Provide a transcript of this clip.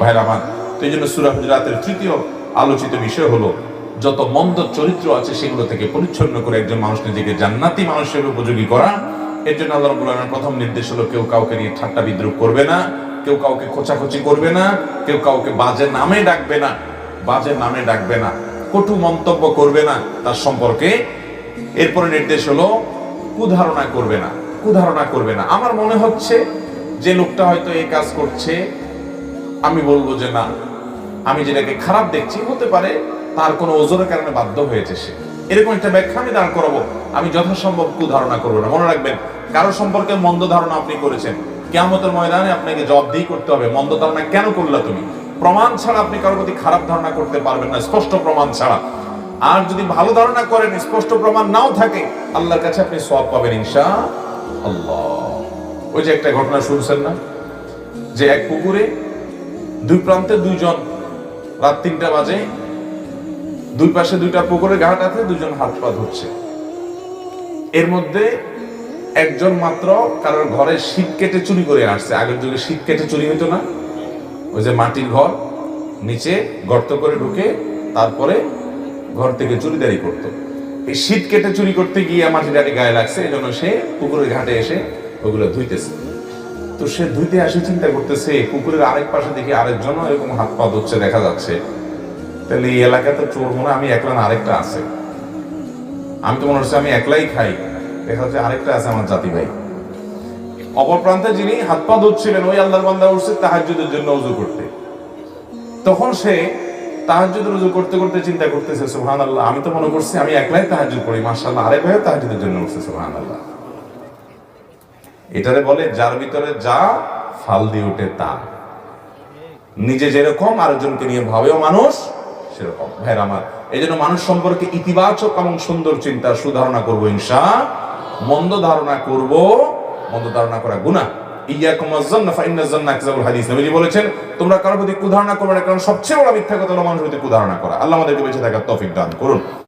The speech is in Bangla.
ভাইয়ের আমার, তো এই জন্য সুরা হুজরাতের তৃতীয় আলোচিত বিষয় হলো, যত মন্দ চরিত্র আছে সেগুলো থেকে পরিচ্ছন্ন করে একজন মানুষ নিজেকে জান্নাতি মানুষের উপযোগী করা। এর জন্য আল্লাহ প্রথম নির্দেশ হলো, কেউ কাউকে নিয়ে ঠাট্টা বিদ্রুপ করবে না, কেউ কাউকে খোঁচাখুচি করবে না, কেউ কাউকে বাজে নামে ডাকবে না, বাজে নামে ডাকবে না, কটু মন্তব্য করবে না তার সম্পর্কে। এরপরে নির্দেশ হলো, কুধারণা করবে না, কুধারণা করবে না। আমার মনে হচ্ছে যে লোকটা হয়তো এই কাজ করছে আমি বলব যে না। আমি যেটাকে খারাপ দেখছি, হতে পারে তার কোনো ওজনের কারণে বাধ্য হয়েছে সে। এরকম একটা ব্যাখ্যা আমি দাঁড় করাবো। আমি যথাসম্ভব কুধারণা করব না। মনে রাখবেন, কারও সম্পর্কে মন্দ ধারণা আপনি করেছেন। কেমতের ময়দানে আপনাকে জবাবদিহি করতে হবে। মন্দ ধারণা কেন করলা তুমি? প্রমাণ ছাড়া আপনি কারোর প্রতি খারাপ ধারণা করতে পারবেন না। স্পষ্ট প্রমাণ ছাড়া। আর যদি ভালো ধারণা করেন, স্পষ্ট প্রমাণ নাও থাকে, আল্লাহর কাছে আপনি সব পাবেন ইনশা আল্লাহ ওই যে একটা ঘটনা শুনছেন না? যে এক পুকুরে দুই প্রান্তে দুইজন রাত তিনটা বাজে। দুই পাশে দুইটা পুকুরের ঘাট আছে দুজন হাত পা ধরছে। এর মধ্যে একজন মাত্র কারোর ঘরে শীত কেটে চুরি করে আসছে। আগের যুগে শীত কেটে চুরি হতো না। ওই যে মাটির ঘর, নিচে গর্ত করে ঢুকে তারপরে ঘর থেকে চুরিদারি করতো। এই শীত কেটে চুরি করতে গিয়ে মাটিটারি গায়ে লাগছে এই জন্য সে পুকুরের ঘাটে এসে ওগুলো ধুইতেছে। তো সে ধুইতে আসে চিন্তা করতেছে, পুকুরের আরেক পাশে দেখি আরেকজন এরকম হাত পা ধরছে, দেখা যাচ্ছে। তাহলে এই এলাকাতে চোর মনে আমি একলা না, আরেকটা আছে। আমি তো মনে হচ্ছে আমি একলাই খাই। দেখা যাচ্ছে আরেকটা আছে আমার জাতি ভাই। অপর প্রান্তে যিনি হাত পা ধুচ্ছিলেন ওই আল্লাহর বান্দা উঠছে তাহাজ্জুদের জন্য উজু করতে। তখন সে তাহাজ্জুদের উজু করতে করতে চিন্তা করতেছে সুবহান আল্লাহ আমি তো মনে করছি আমি একলাই তাহাজ্জুদ পড়ি মাশাআল্লাহ, আরেক ভাইও তাহাজ্জুদের জন্য উঠছে সুবহান আল্লাহ এটারে বলে, যার ভিতরে যা, ফাল দিয়ে ওঠে তা। নিজে যেরকম, আরেকজনকে নিয়ে ভাবেও মানুষ সেরকম। ভাইর আমার এই জন্য মানুষ সম্পর্কে ইতিবাচক এবং সুন্দর চিন্তা সুধারণা করব, ইনশা মন্দ ধারণা করব, মন্দ ধারণা করা বলেছেন, তোমরা কারোর প্রতি কুধারণা করবে না, কারণ সবচেয়ে বড় মিথ্যা কথা হলো মানুষের প্রতি কুধারণা করা। আল্লাহ আমাদেরকে বেঁচে থাকার তৌফিক দান করুন।